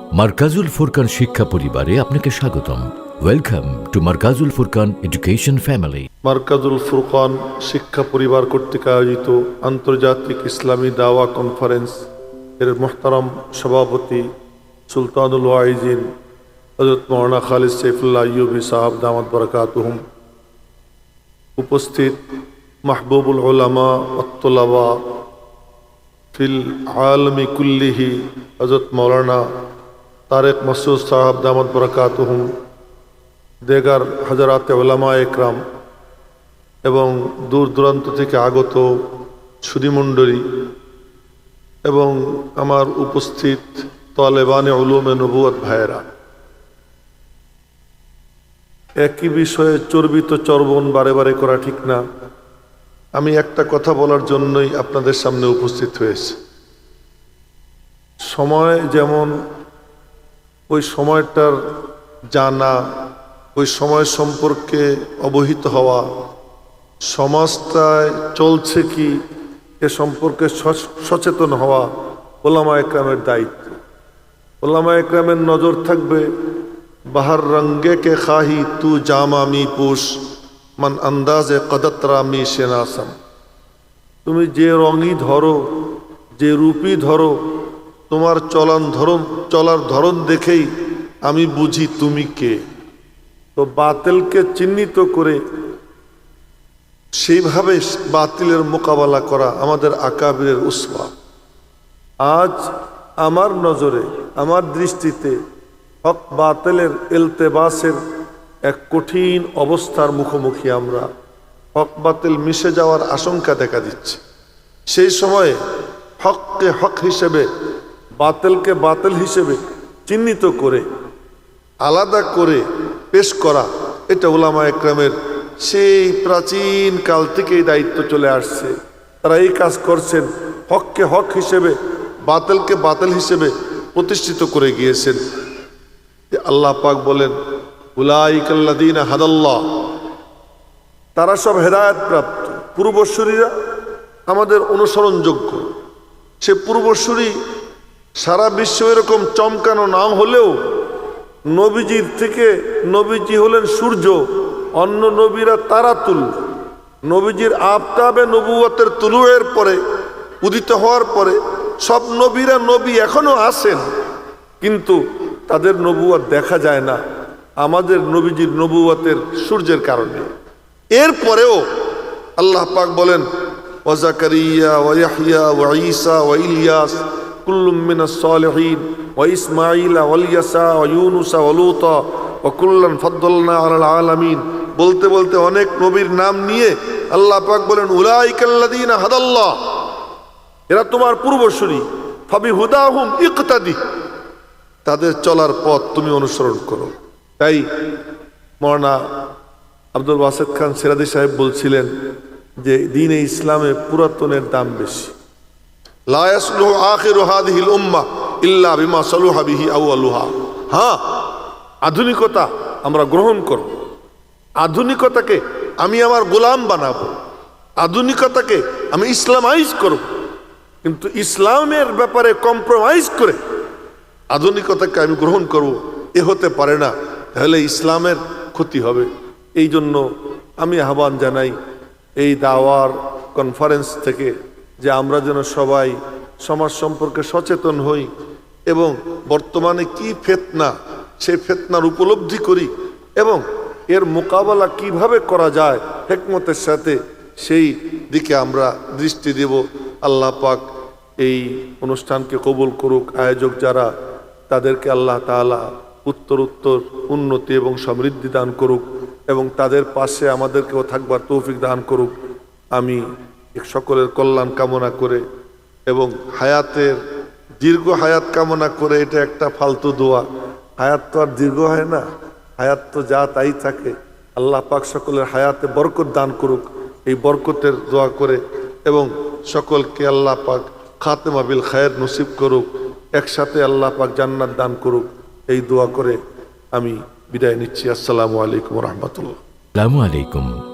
মার্কাজুল ফুরকান শিক্ষা পরিবারে আপনাকে স্বাগতম। Welcome to Markazul Furqan education family Markazul Furqan শিক্ষা পরিবার কর্তৃক আয়োজিত আন্তর্জাতিক ইসলামী দাওয়া কনফারেন্স এর মোহতারাম সভাপতি সুলতানুল ওয়াইজিন হজরত মৌলানা খালিদ সৈফুল্লাহ ইউবি সাহাব দামাত বরকাতুহুম। উপস্থিত মাহবুবুল ওলামা অত্তলাবা ফিল আলমি কুল্লিহি হজরত মৌলানা তারেক মাসুদ সাহাব দামাত বরকাতুহুম, দেগার হাজারাতে ওলামা একরাম এবং দূর দূরান্ত থেকে আগত সুদীমণ্ডলী এবং আমার উপস্থিত তলেবানে উলুমে নবুয়ত ভাইয়েরা। একই বিষয়ে চর্বিত চর্বণ বারে বারে করা ঠিক না। আমি একটা কথা বলার জন্যই আপনাদের সামনে উপস্থিত হয়েছে। সময় যেমন ওই সময়টার জানা, ওই সময় সম্পর্কে অবহিত হওয়া, সমাজটায় চলছে কি এ সম্পর্কে সচ- সচেতন হওয়া ওলামা একরামের দায়িত্ব। ওলামা একরামের নজর থাকবে, বাহার রঙ্গে কে খাহি তু জামা মি পুষ, মান আন্দাজে কদতরা মি সেনাসাম তুমি যে রঙই ধরো, যে রূপই ধরো তোমার চলান ধরন, চলার ধরন দেখেই আমি বুঝি তুমি কে। তো বাতিলকে চিহ্নিত করে সেইভাবে বাতিলের মোকাবেলা করা আমাদের আকাবিরের উসবা আজ আমার নজরে, আমার দৃষ্টিতে হক বাতিলের এলতেবাসের এক কঠিন অবস্থার মুখোমুখি আমরা। হক বাতিল মিশে যাওয়ার আশঙ্কা দেখা দিচ্ছে। সেই সময়ে হককে হক হিসেবে বাতিলকে বাতিল হিসেবে চিহ্নিত করে, আলাদা করে পেশ করা, এটা ওলামা একরামের সেই প্রাচীন কাল থেকেই দায়িত্ব চলে আসছে। তারা এই কাজ করছেন হককে হক হিসেবে, বাতিলকে বাতিল হিসেবে প্রতিষ্ঠিত করে গিয়েছেন। আল্লাহ পাক বলেন উলাইকাল্লাদিন হাদাল্লাহ। তারা সব হেদায়ত প্রাপ্ত। পূর্বসূরীরা আমাদের অনুসরণযোগ্য। সে পূর্বসূরি সারা বিশ্ব এরকম চমকানো নাম হলেও নবীজির থেকে নবীজি হলেন সূর্য, অন্য নবীরা তারা তুল নবীজির আফতাবে নবুয়তের তুলুয়ের পরে, উদিত হওয়ার পরে সব নবীরা নবী এখনও আসেন কিন্তু তাদের নবুয়াত দেখা যায় না, আমাদের নবীজির নবুয়াতের সূর্যের কারণে। এরপরেও আল্লাহ পাক বলেন ওয়াজাকারিয়া ওয়াইয়া ওয়াইসা ওয়াইলিয়াস কুল্লুম মিনাস সালিহিন ওয়াইসমাইল ওয়ালিয়াসা ওয়াইউনুসা ওয়ালুতা ওয়াকুল্লান ফাদ্দালনা আলাল আলামিন। বলতে বলতে অনেক নবীর নাম নিয়ে আল্লাহ পাক বলেন উলাইকাল্লাযীনা হাদাল্লাহ। এরা তোমার পূর্বসূরি। ফাবি হুদাহুম ইকতাদি। তাদের চলার পথ তুমি অনুসরণ করো। তাই মরনা আব্দুল ওয়াসেদ খান সিরাদি সাহেব বলছিলেন যে, দিনে ইসলামে পুরাতনের দাম বেশি। লা ইয়াসলুহু আখিরু হাদিহিল উম্মাহ ইল্লা বিমা সালুহা বিহি আউয়ালুহা। হ্যাঁ আধুনিকতা আমরা গ্রহণ করব। আধুনিকতাকে আমি আমার গোলাম বানাবো। আধুনিকতাকে আমি ইসলামাইজ করব। কিন্তু ইসলামের ব্যাপারে কম্প্রোমাইজ করে আধুনিকতাকে আমি গ্রহণ করব, এ হতে পারে না। তাহলে ইসলামের ক্ষতি হবে। এই জন্য আমি আহ্বান জানাই, এই দাওয়ার কনফারেন্স থেকে যে আমরা যেন সবাই সমাজ সম্পর্কে সচেতন হই এবং বর্তমানে কি ফেতনা, সেই ফেতনার উপলব্ধি করি এবং এর মোকাবেলা কীভাবে করা যায় হেকমতের সাথে, সেই দিকে আমরা দৃষ্টি দেব। আল্লাহ পাক এই অনুষ্ঠানকে কবুল করুক। আয়োজক যারা, তাদেরকে আল্লাহ তাআলা উত্তর উত্তর, উন্নতি এবং সমৃদ্ধি দান করুক এবং তাদের পাশে আমাদেরকেও থাকবার তৌফিক দান করুক। আমি সকলের কল্যাণ কামনা করে এবং হায়াতের দীর্ঘ হায়াত কামনা করে এটা একটা ফালতু দোয়া। হায়াত তো আর দীর্ঘ হয় না। হায়াত তো যা তাই থাকে। আল্লাহ পাক সকলের হায়াতে বরকত দান করুক এই বরকতের দোয়া করে এবং সকলকে আল্লাহ পাক খাতেমা বিল খায়ের নসিব করুক। একসাথে আল্লাহ পাক জান্নাত দান করুক। এই দোয়া করে আমি বিদায় নিচ্ছি। আসসালামু আলাইকুম রহমতুল্লাহ। আসসালামু আলাইকুম।